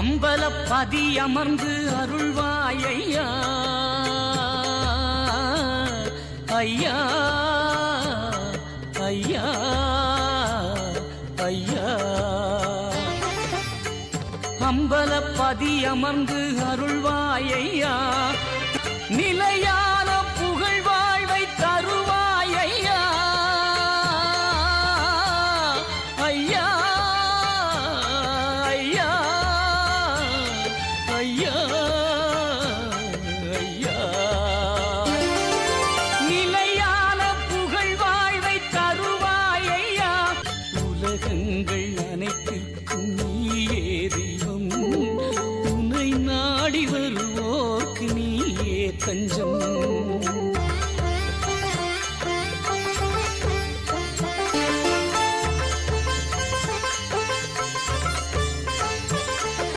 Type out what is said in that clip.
அம்பலப்பதி அமர்ந்து அருள்வாயையா. ஐயா ஐயா ஐயா. அம்பலப்பதி அமர்ந்து அருள்வாயையா. உலகங்கள் அனைத்திற்கும் நீயே தெய்வம். துணை நாடி வருவோர்க்கு நீயே தஞ்சம்.